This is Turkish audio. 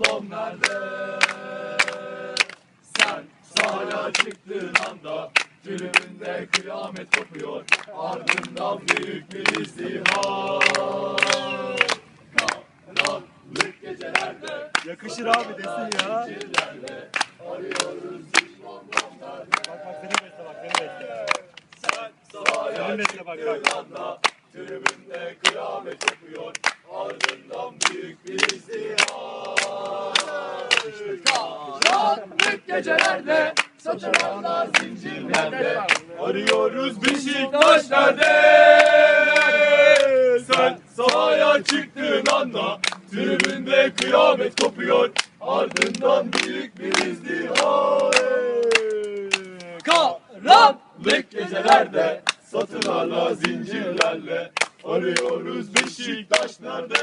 bom nerede? Sen sahaya çıktığın anda Tribünde kıyamet kopuyor Ardından büyük bir izdiham Karanlık gecelerde Yakışır abi desin ya. Zincirlerle Arıyoruz bom nerede? Bak bak seni besle bak seni besle. Sen sahaya Senin besle bak bak. çıktığın anda Tribünde kıyamet kopuyor Ardından büyük bir izdiham Karanlık gecelerde Satılanlar zincirlerde Arıyoruz Beşiktaş nerede? Sen sahaya çıktığın anda Tribünde kıyamet kopuyor Ardından büyük bir izdiham Karanlık gecelerde Satılarla zincirlerle Arıyoruz Beşiktaş nerede?